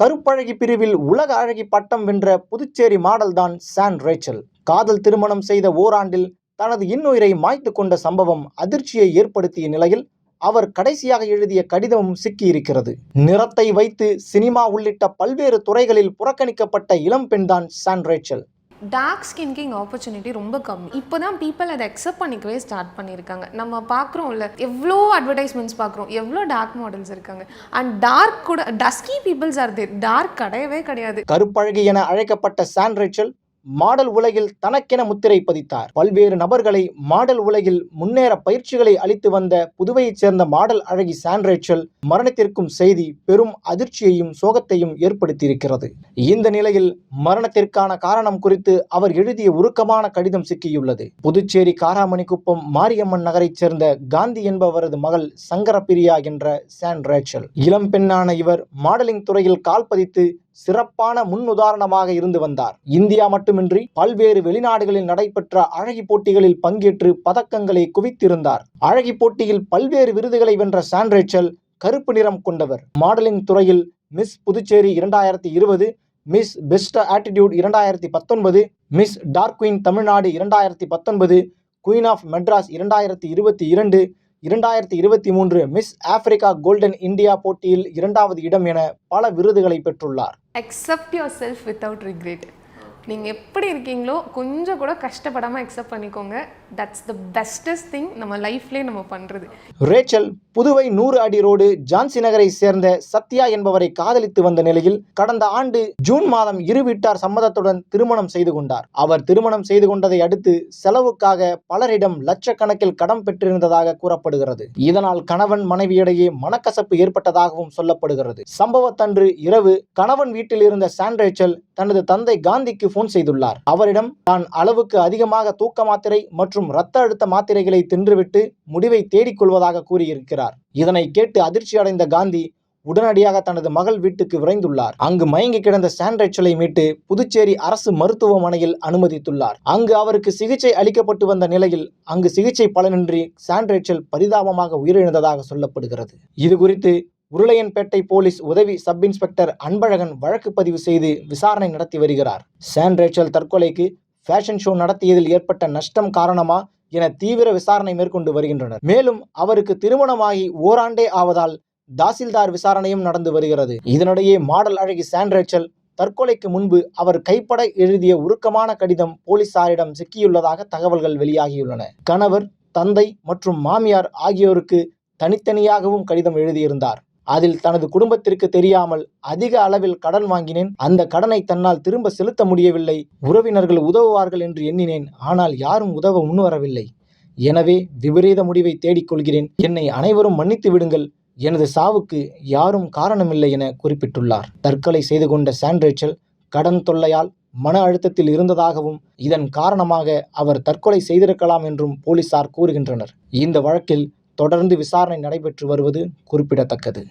கருப்பழகி பிரிவில் உலக அழகி பட்டம் வென்ற புதுச்சேரி மாடல் தான் சான் ரேச்சல். காதல் திருமணம் செய்த ஓராண்டில் தனது இன்னுயிரை மாய்த்து கொண்ட சம்பவம் அதிர்ச்சியை ஏற்படுத்திய நிலையில் அவர் கடைசியாக எழுதிய கடிதமும் சிக்கியிருக்கிறது. நிறத்தை வைத்து சினிமா உள்ளிட்ட பல்வேறு துறைகளில் புறக்கணிக்கப்பட்ட இளம்பெண்தான் சான் ரேச்சல். டார்க் ஸ்கின்க்கு இங்கே ஆப்பர்ச்சுனிட்டி ரொம்ப கம்மி. இப்போ தான் பீப்பிள் அதை அக்செப்ட் பண்ணிக்கவே ஸ்டார்ட் பண்ணியிருக்காங்க நம்ம பார்க்குறோம்ல எவ்வளோ அட்வர்டைஸ்மெண்ட்ஸ் பார்க்குறோம் எவ்வளோ டார்க் மாடல்ஸ் இருக்காங்க. அண்ட் டார்க் கூட dusky peoples are there dark கிடையவே கிடையாது. கருப்பழகி என அழைக்கப்பட்ட சான் மாடல் உலகில் தனக்கென முத்திரை பதித்தார். பல்வேறு நபர்களை மாடல் உலகில் முன்னேற பயிற்சிகளை அளித்து வந்த புதுவையைச் சேர்ந்த மாடல் அழகி சான்ரேச்சல் மரணத்திற்கும் செய்தி பெரும் அதிர்ச்சியையும் சோகத்தையும் ஏற்படுத்தியிருக்கிறது. இந்த நிலையில் மரணத்திற்கான காரணம் குறித்து அவர் எழுதிய உருக்கமான கடிதம் சிக்கியுள்ளது. புதுச்சேரி காராமணிக்குப்பம் மாரியம்மன் நகரைச் சேர்ந்த காந்தி என்பவரது மகள் சங்கரபிரியா என்ற சான் ரேச்சல். இளம் பெண்ணான இவர் மாடலிங் துறையில் கால் பதித்து சிறப்பான முன்னுதாரணமாக இருந்து வந்தார். இந்தியா மட்டுமின்றி பல்வேறு வெளிநாடுகளில் நடைபெற்ற அழகி போட்டிகளில் பங்கேற்று பதக்கங்களை குவித்திருந்தார். அழகி போட்டியில் பல்வேறு விருதுகளை வென்ற சான்ரேச்சல் கருப்பு நிறம் கொண்டவர். மாடலிங் துறையில் மிஸ் புதுச்சேரி இரண்டாயிரத்தி இருபது மிஸ் பெஸ்ட் ஆட்டிடியூட் இரண்டாயிரத்தி பத்தொன்பது மிஸ் டார்க் குயின் தமிழ்நாடு இரண்டாயிரத்தி பத்தொன்பது குயின் ஆஃப் மெட்ராஸ் இரண்டாயிரத்தி இருபத்தி இரண்டு இரண்டாயிரத்தி இருபத்தி மூன்று மிஸ் ஆப்பிரிக்கா கோல்டன் இந்தியா போட்டியில் இரண்டாவது இடம் என பல விருதுகளை பெற்றுள்ளார். Accept yourself without regret நீங்கள் எப்படி இருக்கீங்களோ கொஞ்சம் கூட கஷ்டப்படாமல் அக்செப்ட் பண்ணிக்கோங்க. தட்ஸ் த பெஸ்டஸ்ட் திங் நம்ம லைஃப்லேயே நம்ம பண்ணுறது ரேச்சல் புதுவை நூறு அடி ரோடு ஜான்சி நகரை சேர்ந்த சத்யா என்பவரை காதலித்து வந்த நிலையில் கடந்த ஆண்டு ஜூன் மாதம் இரு வீட்டார் சம்மதத்துடன் திருமணம் செய்து கொண்டார். அவர் திருமணம் செய்து கொண்டதை அடுத்து செலவுக்காக பலரிடம் லட்சக்கணக்கில் கடன் பெற்றிருந்ததாக கூறப்படுகிறது. இதனால் கணவன் மனைவியிடையே மனக்கசப்பு ஏற்பட்டதாகவும் சொல்லப்படுகிறது. சம்பவத்தன்று இரவு கணவன் வீட்டில் இருந்த சான்ரேச்சல் தனது தந்தை காந்திக்கு போன் செய்துள்ளார். அவரிடம் தான் அளவுக்கு அதிகமாக தூக்க மாத்திரை மற்றும் இரத்த அழுத்த மாத்திரைகளை தின்றுவிட்டு முடிவை தேடிக்கொள்வதாக கூறியிருக்கிறார். இதனை கேட்டு அதிர்ச்சி அடைந்த காந்தி உடனடியாக தனது மகள் வீட்டுக்கு விரைந்துள்ளார். அங்கு மயங்கி கிடந்த சாண்ட்ரைச்சலை மீட்டு புதுச்சேரி அரசு மருத்துவமனையில் அனுமதித்துள்ளார். அங்கு அவருக்கு சிகிச்சை அளிக்கப்பட்டு வந்த நிலையில் அங்கு சிகிச்சை பலனின்றி சாண்ட்ரைச்சல் பரிதாபமாக உயிரிழந்ததாக சொல்லப்படுகிறது. இது குறித்து உருளையன்பேட்டை போலீஸ் உதவி சப் இன்ஸ்பெக்டர் அன்பழகன் வழக்கு பதிவு செய்து விசாரணை நடத்தி வருகிறார். சான் ரேச்சல் தற்கொலைக்கு ஃபேஷன் ஷோ நடத்தியதில் ஏற்பட்ட நஷ்டம் காரணமா என தீவிர விசாரணை மேற்கொண்டு வருகின்றனர். மேலும் அவருக்கு திருமணமாகி ஓராண்டே ஆவதால் தாசில்தார் விசாரணையும் நடந்து வருகிறது. இதனிடையே மாடல் அழகி சான் ரேச்சல் தற்கொலைக்கு முன்பு அவர் கைப்பட எழுதிய உருக்கமான கடிதம் போலீசாரிடம் சிக்கியுள்ளதாக தகவல்கள் வெளியாகியுள்ளன. கணவர் தந்தை மற்றும் மாமியார் ஆகியோருக்கு தனித்தனியாகவும் கடிதம் எழுதியிருந்தார். அதில் தனது குடும்பத்திற்கு தெரியாமல் அதிக அளவில் கடன் வாங்கினேன். அந்த கடனை தன்னால் திரும்ப செலுத்த முடியவில்லை. உறவினர்கள் உதவுவார்கள் என்று எண்ணினேன். ஆனால் யாரும் உதவ முன்வரவில்லை. எனவே விபரீத முடிவை தேடிக்கொள்கிறேன் என்னை அனைவரும் மன்னித்து விடுங்கள். எனது சாவுக்கு யாரும் காரணமில்லை என குறிப்பிட்டுள்ளார். தற்கொலை செய்து கொண்ட சாண்ட்ரேச்சல் கடன் தொல்லையால் மன அழுத்தத்தில் இருந்ததாகவும் இதன் காரணமாக அவர் தற்கொலை செய்திருக்கலாம் என்றும் போலீசார் கூறுகின்றனர். இந்த வழக்கில் தொடர்ந்து விசாரணை நடைபெற்று வருவது குறிப்பிடத்தக்கது.